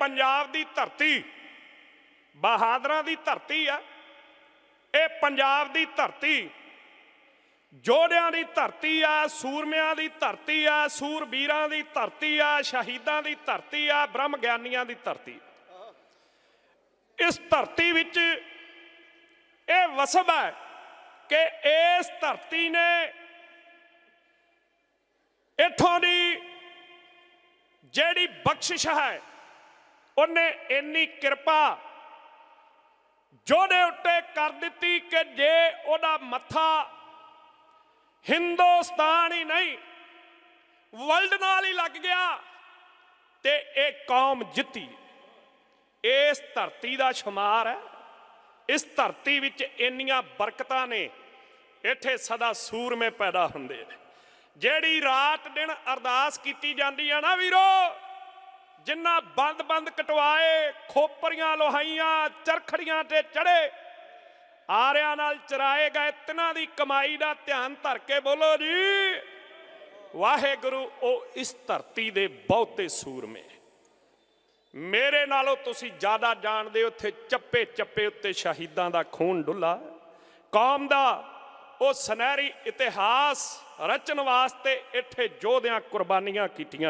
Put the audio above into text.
ਪੰਜਾਬ ਦੀ ਧਰਤੀ, ਬਹਾਦਰਾਂ ਦੀ ਧਰਤੀ ਆ। ਇਹ ਪੰਜਾਬ ਦੀ ਧਰਤੀ ਜੋੜਿਆਂ ਦੀ ਧਰਤੀ ਆ, ਸੂਰਮਿਆਂ ਦੀ ਧਰਤੀ ਆ, ਸੂਰਬੀਰਾਂ ਦੀ ਧਰਤੀ ਆ, ਸ਼ਹੀਦਾਂ ਦੀ ਧਰਤੀ ਆ, ਬ੍ਰਹਮ ਗਿਆਨੀਆਂ ਦੀ ਧਰਤੀ। ਇਸ ਧਰਤੀ ਵਿੱਚ ਇਹ ਵਸਬ ਹੈ ਕਿ ਇਸ ਧਰਤੀ ਨੇ ਇਥੋਂ ਦੀ ਜਿਹੜੀ ਬਖਸ਼ਿਸ਼ ਹੈ ਉਹਨੇ ਇੰਨੀ ਕਿਰਪਾ ਜੋਦੇ ਉੱਤੇ ਕਰ ਦਿੱਤੀ ਕਿ ਜੇ ਉਹਦਾ ਮੱਥਾ ਹਿੰਦੁਸਤਾਨ ਹੀ ਨਹੀਂ, ਵਰਲਡ ਨਾਲ ਹੀ ਲੱਗ ਗਿਆ ਤੇ ਇਹ ਕੌਮ ਜਿੱਤੀ। ਇਸ ਧਰਤੀ ਦਾ ਸ਼ੁਮਾਰ ਹੈ। ਇਸ ਧਰਤੀ ਵਿੱਚ ਇੰਨੀਆਂ ਬਰਕਤਾਂ ਨੇ, ਇੱਥੇ ਸਦਾ ਸੂਰਮੇ ਪੈਦਾ ਹੁੰਦੇ ਨੇ। ਜਿਹੜੀ ਰਾਤ ਦਿਨ ਅਰਦਾਸ ਕੀਤੀ ਜਾਂਦੀ ਹੈ ਨਾ ਵੀਰੋ ਜਿੰਨਾ ਬੰਦ ਬੰਦ ਕਟਵਾਏ, ਖੋਪਰੀਆਂ ਲੋਹਾਈਆਂ, ਚਰਖੜੀਆਂ ਤੇ ਚੜੇ, ਆਰਿਆਂ ਨਾਲ ਚਰਾਏ ਗਏ, ਤਿਨਾਂ ਦੀ ਕਮਾਈ ਦਾ ਧਿਆਨ ਧਰ ਕੇ ਬੋਲੋ ਜੀ। ਵਾਹਿਗੁਰੂ, ਉਹ ਇਸ ਧਰਤੀ ਦੇ ਬਹੁਤੇ ਸੂਰਮੇ। ਮੇਰੇ ਨਾਲੋਂ ਤੁਸੀਂ ਜ਼ਿਆਦਾ ਜਾਣਦੇ ਹੋ, ਉੱਥੇ ਚੱਪੇ ਚੱਪੇ ਉੱਤੇ ਸ਼ਹੀਦਾਂ ਦਾ ਖੂਨ ਡੁੱਲਾ। ਕੌਮ ਦਾ ਉਹ ਸੁਨਹਿਰੀ ਇਤਿਹਾਸ ਰਚਣ ਵਾਸਤੇ ਇੱਥੇ ਯੋਧਿਆਂ ਕੁਰਬਾਨੀਆਂ ਕੀਤੀਆਂ